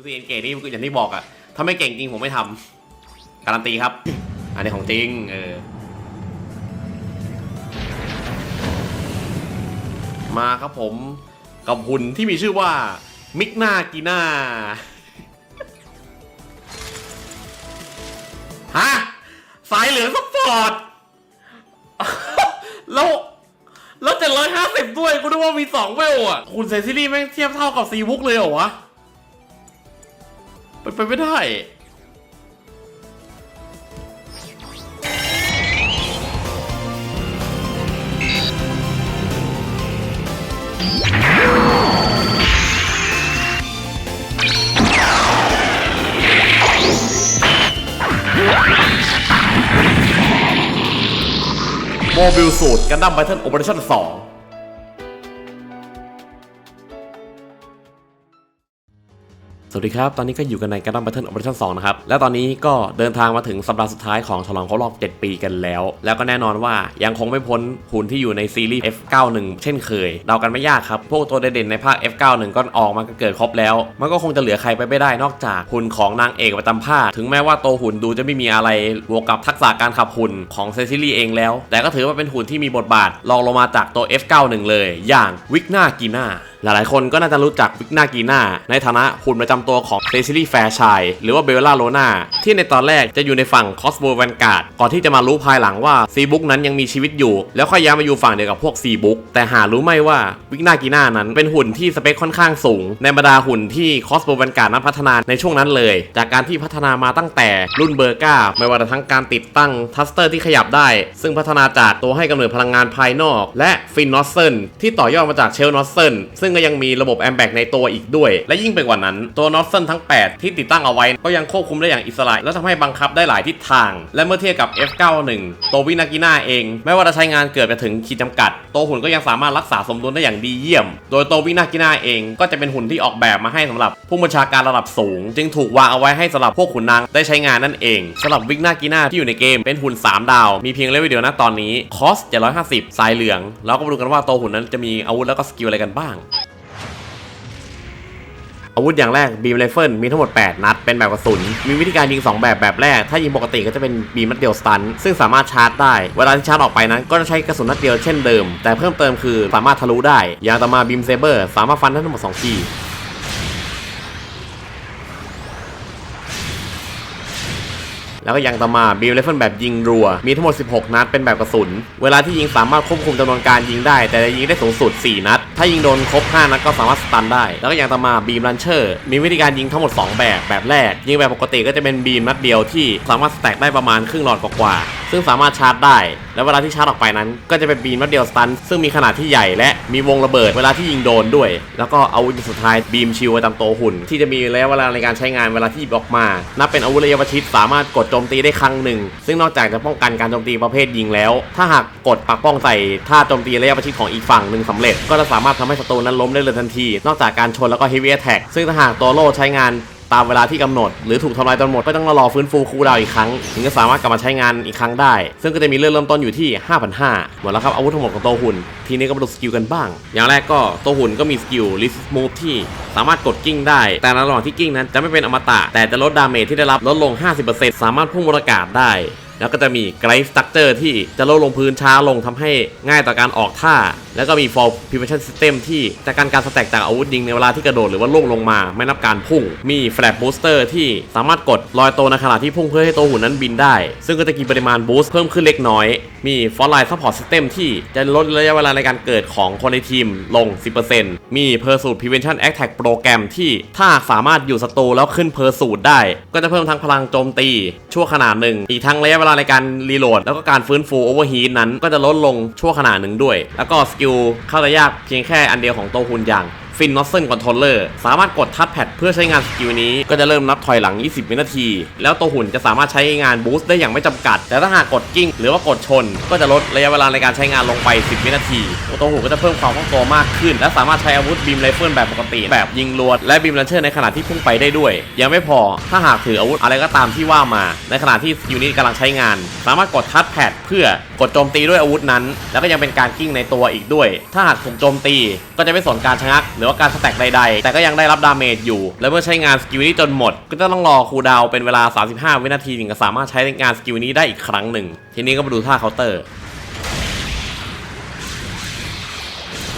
ยูซีเอ็นเกนี่อย่างที่บอกอะถ้าไม่เก่งจริงผมไม่ทำการันตีครับ อันนี้ของจริงเออมาครับผมกับหุ่นที่มีชื่อว่ามิกนากีนาฮะสายเหลืองสปอร์ตแล้วแล้วเจ็ดร้อยห้าสิบด้วยกูนึกว่ามีสองเวลอะ คุณเซซิลี่แม่งเทียบเท่ากับซีบุ๊กเลยเหรอวะ เป็นไปไม่ได้ โมบิลสูตรกันดั้มไบเทิลโอเปอเรชั่น2 สวัสดีครับ ตอนนี้ก็อยู่กันในก u ดั้ม Battle Operation 2นะครับ และตอนนี้ก็เดินทางมาถึงสัปดาห์สุดท้ายของฉลองครบรอบ 7 ปีกันแล้ว แล้วก็แน่นอนว่ายังคงไม่พ้นหุ่นที่อยู่ในซีรีส์ F91 เช่นเคยเดากันไม่ยากครับ พวกตัวเด่นๆในภาค F91 ก็ออกมากันเกิดครบแล้ว มันก็คงจะเหลือใครไปไม่ได้นอกจากหุ่นของนางเอกประจำภาค ถึงแม้ว่าตัวหุ่นดูจะไม่มีอะไรบวกกับทักษะการขับหุ่นของเซซิลี่เองแล้ว แต่ก็ถือว่าเป็นหุ่นที่มีบทบาทรองลงมาจากตัว F91 เลย อย่างวิกนากีนาหลายๆ คนก็น่าจะรู้จักวิกนากีนาในฐานะหุ่นประจำตัวของเซซิลี่แฟร์ชายหรือว่าเบลล่าโลนาที่ในตอนแรกจะอยู่ในฝั่งคอสโบแวนการ์ดก่อนที่จะมารู้ภายหลังว่าซีบุ๊กนั้นยังมีชีวิตอยู่ แล้วค่อยย้ายมาอยู่ฝั่งเดียวกับพวกซีบุ๊กแต่หารู้ไหมว่าวิกนากีนานั้นเป็นหุ่นที่สเปคค่อนข้างสูง ในบรรดาหุ่นที่คอสโบแวนการ์ดนั้นพัฒนาในช่วงนั้นเลย จากการที่พัฒนามาตั้งแต่รุ่นเบอร์ก้าไม่ว่าจะทั้งการติดตั้งทัสเตอร์ที่ขยับได้ ซึ่งพัฒนาจากตัวให้กำเนิดพลังงานภายนอก และฟินนอสเซนที่ต่อยอดมาจากเชลนอสเซนซึ่งก็ยังมีระบบแอมแบกในตัวอีกด้วย และยิ่งไปกว่านั้น ตัวนอสเซนทั้ง 8 ที่ติดตั้งเอาไว้ ก็ยังควบคุมได้อย่างอิสระ และทำให้บังคับได้หลายทิศทาง และเมื่อเทียบกับ F91 ตัววินากิน่าเอง ไม่ว่าจะใช้งานเกิดไปถึงขีดจำกัด ตัวหุ่นก็ยังสามารถรักษาสมดุลได้อย่างดีเยี่ยม โดยตัววินากิน่าเองก็จะเป็นหุ่นที่ออกแบบมาให้สำหรับ ผู้บัญชาการระดับสูง จึงถูกวางเอาไว้ให้สำหรับพวกขุนนางได้ใช้งานนั่นเองสำหรับวิกนากิน่าที่อยู่ในเกมเป็นหุ่น 3 ดาว มีเพียงเลเวลเดียวนะตอนนี้คอส750สายเหลืองแล้วก็มาดูกันว่าตัวหุ่นนั้นจะมีอาวุธแล้วก็สกิลอะไรกันบ้าง อาวุธอย่างแรกบีมไรเฟิลมีทั้งหมด 8 นัด เป็นแบบกระสุน มีวิธีการยิง 2 แบบแบบแรก ถ้ายิงปกติก็จะเป็นบีมนัดเดียวสตัน ซึ่งสามารถชาร์จได้ เวลาที่ชาร์จออกไปนั้น ก็จะใช้กระสุนนัดเดียวเช่นเดิม แต่เพิ่มเติมคือสามารถทะลุได้ อย่างต่อมาบีมเซเบอร์สามารถฟันได้ทั้งหมด2ทีแล้วก็ยังต่อมาบีมไรเฟิลแบบยิงรัว มีทั้งหมด 16 นัดเป็นแบบกระสุน เวลาที่ยิงสามารถควบคุมจำนวนการยิงได้ แต่จะยิงได้สูงสุด 4 นัด ถ้ายิงโดนครบ 5 นัดก็สามารถสตันได้ แล้วก็ยังต่อมาบีมลันเชอร์มีวิธีการยิงทั้งหมด 2 แบบ แบบแรก ยิงแบบปกติก็จะเป็นบีมนัดเดียวที่สามารถสแต็กได้ประมาณครึ่งหลอดกว่าซึ่งสามารถชาร์จได้ แล้วเวลาที่ชาร์จออกไปนั้น ก็จะเป็นบีมนัดเดียวสตัน ซึ่งมีขนาดที่ใหญ่และมีวงระเบิดเวลาที่ยิงโดนด้วย แล้วก็อาวุธสุดท้ายบีมชิลประจำตัวหุ่น ที่จะมีระยะเวลาในการใช้งานเวลาที่หยิบออกมา นับเป็นอาวุธระยะประชิดสามารถกดโจมตีได้ครั้งหนึ่ง ซึ่งนอกจากจะป้องกันการโจมตีประเภทยิงแล้ว ถ้าหากกดปักป้องใส่ท่าโจมตีระยะประชิดของอีกฝั่งหนึ่งสำเร็จ ก็จะสามารถทำให้ศัตรูนั้นล้มได้เลยทันที นอกจากการชนแล้วก็ heavy attack ซึ่งถ้าหากตัวโล่ใช้งานตามเวลาที่กำหนด หรือถูกทำลายจนหมดก็ต้องรอฟื้นฟูคูลดาวอีกครั้ง ถึงจะสามารถกลับมาใช้งานอีกครั้งได้ ซึ่งก็จะมีเรื่องเริ่มต้นอยู่ที่ 5,500 หมดแล้วครับอาวุธทั้งหมดของตัวหุ่น ทีนี้ก็มาดูสกิลกันบ้าง อย่างแรกก็ตัวหุ่นก็มีสกิล Resist Move ที่สามารถกดกิ้งได้ แต่ในระหว่างที่กิ้งนั้นจะไม่เป็นอมตะ แต่จะลดดาเมจที่ได้รับลดลง 50%สามารถพุ่งบนอากาศได้ แล้วก็จะมีไกด์สตั๊กเจอร์ที่จะลดลงพื้นช้าลงทำให้ง่ายต่อการออกท่า แล้วก็มี fall prevention system ที่จะการการสแต็กจากอาวุธยิงในเวลาที่กระโดดหรือว่าล่วงลงมา ไม่นับการพุ่ง มี flat booster ที่สามารถกดลอยตัวในขณะที่พุ่งเพื่อให้ตัวหุ่นนั้นบินได้ ซึ่งก็จะกินปริมาณ boost เพิ่มขึ้นเล็กน้อย มี fall line support system ที่จะลดระยะเวลาในการเกิดของคนในทีมลง 10%มี pursuit prevention attack โปรแกรมที่ถ้าสามารถอยู่ศัตรูแล้วขึ้น pursuit ได้ ก็จะเพิ่มทั้งพลังโจมตีชั่วขนาดหนึ่งอีกทั้งระยะเวลาในการรีโหลดแล้วก็การฟื้นฟูโอเวอร์ฮีทนั้นก็จะลดลงชั่วขณะหนึ่งด้วย แล้วก็สกิลเข้าระยะเพียงแค่อันเดียวของตัวหุ่นอย่าง ฟินนอสเซนคอนโทรลเลอร์สามารถกดทัชแพดเพื่อใช้งานสกิลนี้ ก็จะเริ่มนับถอยหลัง 20 วินาที แล้วตัวหุ่นจะสามารถใช้งานบูสต์ได้อย่างไม่จำกัด แต่ถ้าหากกดกิ้ง หรือว่ากดชน ก็จะลดระยะเวลาในการใช้งานลงไป 10 วินาที ตัวหุ่นก็จะเพิ่มความคล่องตัวมากขึ้น และสามารถใช้อาวุธบีมไรเฟิลแบบปกติ แบบยิงลวดและบีมลันเชอร์ในขณะที่พุ่งไปได้ด้วย ยังไม่พอถ้าหากถืออาวุธอะไรก็ตามที่ว่ามา ในขณะที่สกิลนี้กำลังใช้งาน สามารถกดทัชแพดเพื่อกดโจมตีด้วยอาวุธนั้น แล้วก็ยังเป็นการกิ้งในตัวอีกด้วย ถ้าหากถูกโจมตีก็จะไม่สนการชะงักหรือรือว่าการสแต็กใดๆ แต่ก็ยังได้รับดาเมจอยู่ และเมื่อใช้งานสกิลนี้จนหมด ก็จะต้องรอคูดาวเป็นเวลา 35 วินาทีถึงจะสามารถใช้งานสกิลนี้ได้อีกครั้งหนึ่ง ทีนี้ก็มาดูท่าเคาน์เตอร์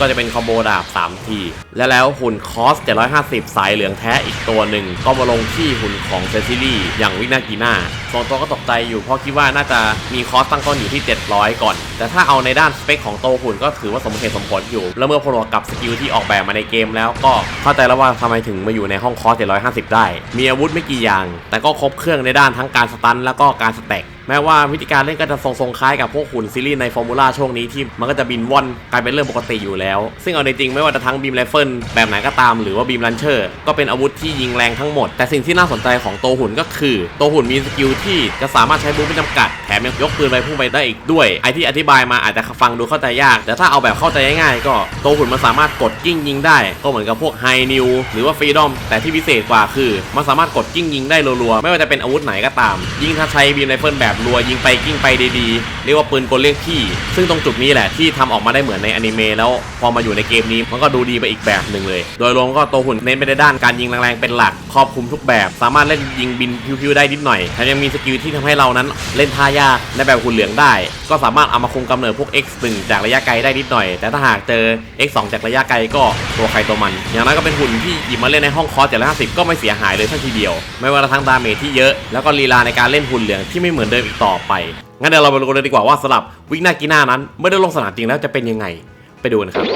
ก็จะเป็นคอมโบดาบ 3 ที และแล้วหุ่นคอส 750 สายเหลืองแท้อีกตัวหนึ่ง ก็มาลงที่หุ่นของเซซิลี่อย่างวินากีน่าส่วนตัวก็ตกใจอยู่เพราะคิดว่าน่าจะมีคอสตั้งต้นอยู่ที่ 700 ก่อน แต่ถ้าเอาในด้านสเปคของโตหุ่นก็ถือว่าสมเหตุสมผลอยู่ แล้วเมื่อพบกับสกิลที่ออกแบบมาในเกมแล้วก็เข้าใจแล้วว่าทำไมถึงมาอยู่ในห้องคอส 750 ได้ มีอาวุธไม่กี่อย่าง แต่ก็ครบเครื่องในด้านทั้งการสตันแล้วก็การสแต็ก แม้ว่าวิธีการเล่นก็จะทรงๆคล้ายกับพวกหุ่นซีรีส์ในฟอร์มูล่าช่วงนี้ที่มันก็จะบินว่อนกลายเป็นเรื่องปกติอยู่แล้ว ซึ่งเอาในจริงไม่ว่าจะทั้งบีมไรเฟิลแบบไหนก็ตามหรือว่าบีมลันเชอร์ก็เป็นอาวุธที่ยิงแรงทั้งหมด แต่สิ่งที่น่าสนใจของตัวหุ่นก็คือ ตัวหุ่นมีสกิลที่จะสามารถใช้บูไม่จำกัดแถมยังยกปืนไปพุ่งไปได้อีกด้วยไอที่อธิบายมาอาจจะฟังดูเข้าใจยาก แต่ถ้าเอาแบบเข้าใจง่ายๆก็ตัวหุ่นมันสามารถกดกิ้งยิงได้ ก็เหมือนกับพวกไฮนิวหรือว่าฟรีดอมแต่ที่พิเศษกว่าคือมันสามารถกดกิ้งยิงได้รัวๆไม่ว่าจะเป็นอาวุธไหนก็ตาม ยิ่งถ้าใช้บีมไรเฟิลแบบรัวยิงไปกิ้งไปดีๆ เรียกว่าปืนกลเรียกพี่ ซึ่งตรงจุดนี้แหละที่ทำออกมาได้เหมือนในอนิเมะแล้วพอมาอยู่ในเกมนี้มันก็ดูดีไปอีกแบบหนึ่งเลย โดยรวมก็ตัวหุ่นเน้นไปในด้านการยิงแรงๆเป็นหลักครอบคลุมทุกแบบ สามารถเล่นยิงบินพิวๆได้นิดหน่อยแถมยังมีสกิลที่ทำให้เรานั้นเล่นท่ายากในแบบหุ่นเหลืองได้ ก็สามารถเอามาคุมกำเนิดพวก X1 จากระยะไกลได้นิดหน่อย แต่ถ้าหากเจอ X2 จากระยะไกลก็ตัวใครตัวมัน อย่างนั้นก็เป็นหุ่นที่หยิบมาเล่นในห้องคอร์ส750ก็ไม่เสียหายเลยทันทีเดียว ไม่ว่าจะทั้งดาเมจที่เยอะแล้วก็ลีลาในการเล่นหุ่นเหลืองที่ไม่เหมือนเดิมต่อไป งั้นเดี๋ยวเราไปดูกันเลยดีกว่าว่าสำหรับวิกนากีน่านั้น เมื่อได้ลงสนามจริงแล้วจะเป็นยังไง ไปดูนะครับ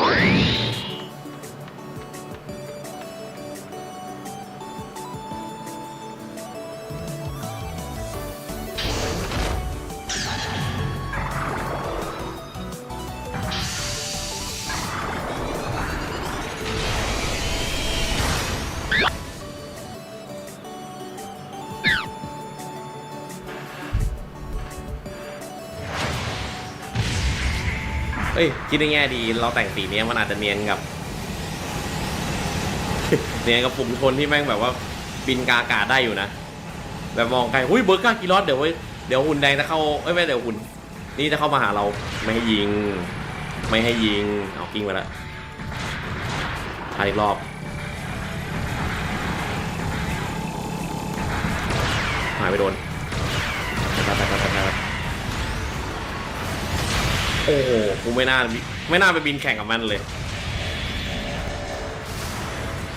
เอ้ยคิดในแง่ดี เราแต่งสีเนี้ยมันอาจจะเนียนกับ เนียนกับปุ่มชนที่แม่งแบบว่าบินกาอากาศได้อยู่นะแบบมองไกลหุ้ยเบอร์ก้ากิรอสเดี๋ยวเว้ยเดี๋ยวหุ่นแดงจะเข้าเอ้ยไม่เดี๋ยวหุ่น นี่จะเข้ามาหาเราไม่ให้ยิง ไม่ให้ยิงเอากิ้งไปล้วทายอีกรอบหายไปโดนไปไปไป โอ้โห กูไม่น่า ไม่น่าไปบินแข่งกับมันเลย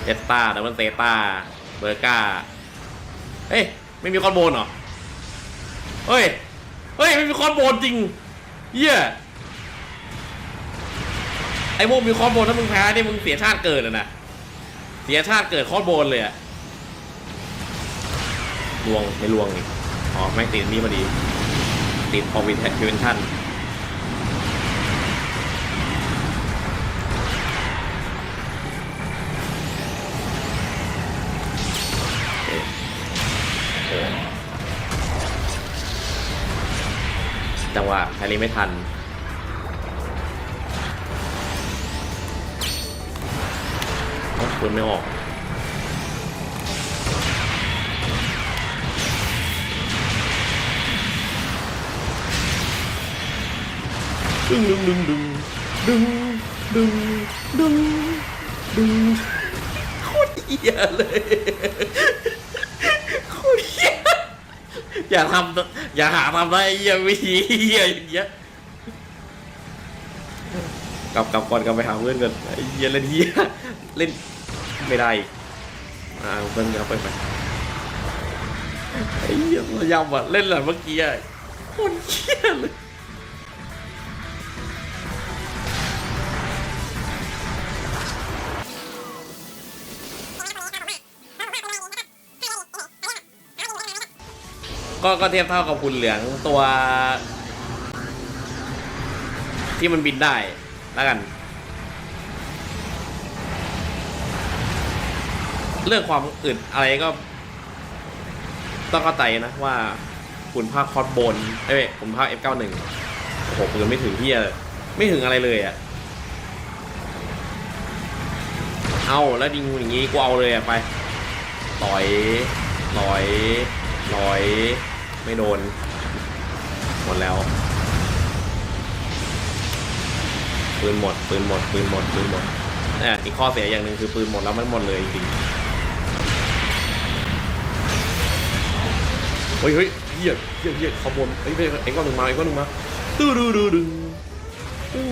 เอสตาดับเบิลเตตาเบอร์ก้าเฮ้ย ไม่มีคอนโบนเหรอ เฮ้ย เฮ้ย ไม่มีคอนโบนจริงเหี้ยไอ้พวกมีคอนโบนถ้ามึงแพ้นี่มึงเสียชาติเกิดนะเสียชาติเกิดคอนโบนเลยอะลวงไม่ลวงนี่อ๋อแม่งติดอันนี้มาดี ติดพอวินแท็กเวนชั่น วะแฮร์รี่ไม่ทันโอ้ปืนไม่ออก ดึงดึงดึงดึงดึงดึงดึงดึงโคตรเหี้ยเลย อย่าทำอย่าหาทำได้เหี้ยวิธีเหี้ยอย่างเงี้ยกลับกลับก่อนกลับไปหาเพื่อนก่อนไอ้เหี้ยเล่นเหี้ยเล่นไม่ได้อ่าเพื่อนเอาไปไปไอ้เหี้ยยำอะเล่นแบบเมื่อกี้อะคนเหี้ยเลย ก็ก็เทียบเท่ากับหุ่นเหลืองตัว ที่มันบินได้แล้วกัน เรื่องความอึดอะไรก็ ต้องเข้าใจนะว่าขุนภาคคอร์ดบนเอ้ยขุนภาค F91 โอ้โหปืนไม่ถึงที่ไม่ถึงอะไรเลยอะ่ะเอาแล้วดิงอย่างงี้กูเอาเลยอะไปต่อยต่อยต่อย ไม่โดน หมดแล้วปืนหมดปืนหมดปืนหมดปืนหมดอะอีกข้อเสียอย่างหนึ่งคือปืนหมดแล้วมันหมดเลยจริงๆเฮ้ยเฮ้ยเหี้ยเหี้ยเหี้ยขบวนเฮ้ยเฮ้ยไอ้ก้อนหนึ่งมาไอ้ก้อนหนึ่งมาตื้อดื้อดื้อดึงตึง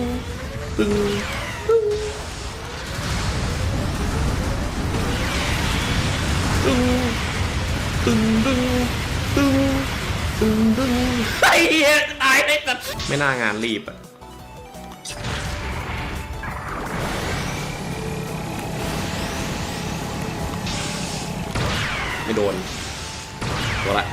ตึงตึงตึงตึงตึง ตึงตึงไอ้เหี้ยตายได้แบบไม่น่างานรีบอะไม่โดนตัวละ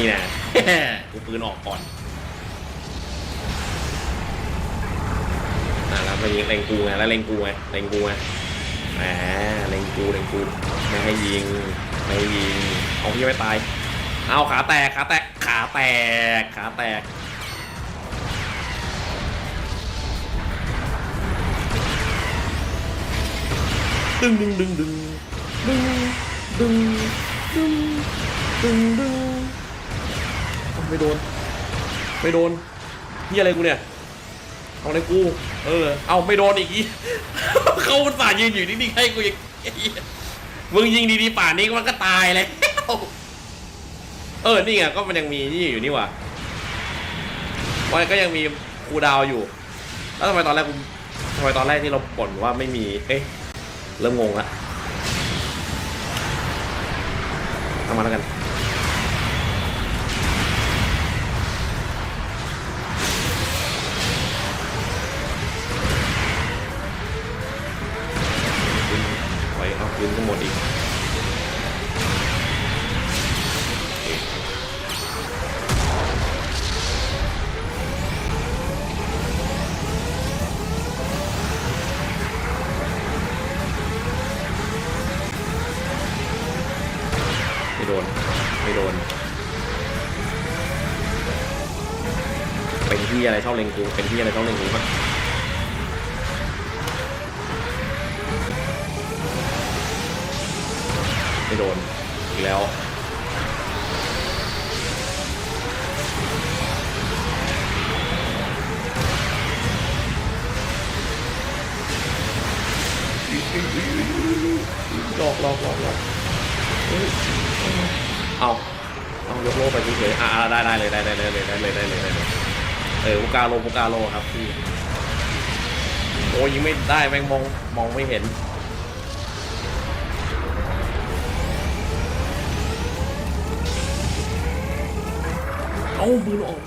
นี่นะ กูปืนออกก่อนอะแล้วไปยิงเล็งกูไงแล้วเล็งกูไงเล็งกูไงแหมเล็งกูเล็งกูไม่ให้ยิงไม่ให้ยิงเอาพี่ไม่ตายเอาขาแตกขาแตกขาแตกขาแตกดึงดึงดึงดึงดึงดึงดึงดึงดึงเอา ไม่โดน ไม่โดนพี่อะไรกูเนี่ยเอาอะไรกู เออ เอาไม่โดนอีกอีเขาอุตส่ายืนอยู่นิ่งๆให้กูยังไอ้เหี้ยมึงยิงดีๆป่านนี้มันก็ตายเลยเออ นี่ไงก็มันยังมีนี่อยู่นี่ว่ามันก็ยังมีคูดาวอยู่ แล้วทำไมตอนแรกกูทำไมตอนแรกที่เราบ่นว่าไม่มี เอ๊ะ เริ่มงงละเอามาแล้วกัน โดน ไม่โดน เป็นที่อะไรชอบเล็งกูเป็นที่อะไรชอบเล็งกูปะไม่โดน อีกแล้วหลอกหลอกหลอกหลอก เอาเอายกโลไปเฉยๆอ่าได้ได้เลยได้ได้เลยได้เลยได้เลยได้เลยเออพุกาโลพุกาโลครับพี่โอ้ยิงไม่ได้แม่งมองมองไม่เห็นเอามือออก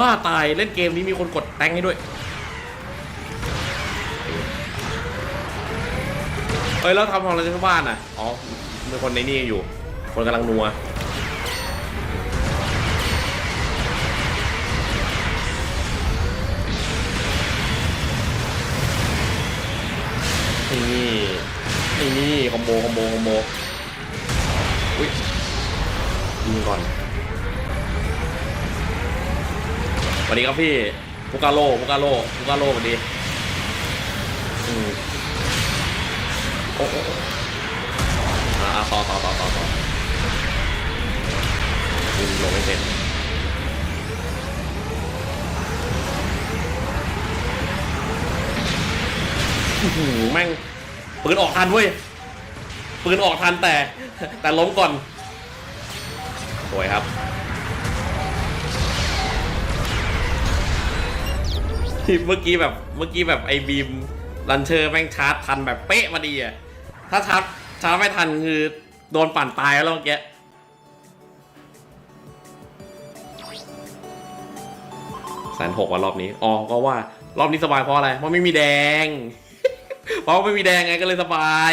บ้าตายเล่นเกมนี้มีคนกดแตงให้ด้วยเอ้ยแล้วทำของอะไรที่บ้านอะอ๋อมีคนในนี่อยู่ คนกำลังนัวนี่นี่นี่คอมโบคอมโบคอมโบอุ้ยยิงก่อน วัสดีครับพี่พุกาโลพุกาโลพุกาโลสวัสดีอืมโอ้โอ้โอ้อ่าต่อต่อต่อต่อต่อยิงลงไม่เสร็จหแม่งปืนออกทันเว้ยปืนออกทันแต่แต่ล้มก่อนสวยครับ เมื่อกี้แบบเมื่อกี้แบบไอ้บีมลันเชอร์แม่งชาร์จทันแบบเป๊ะมาดีอะถ้าชาร์จชาร์จไม่ทันคือโดนปั่นตายแล้วเมื่อกี้แสนหกว่ารอบนี้อ๋อก็ว่ารอบนี้สบายเพราะอะไรเพราะไม่มีแดง เพราะไม่มีแดงไงก็เลยสบาย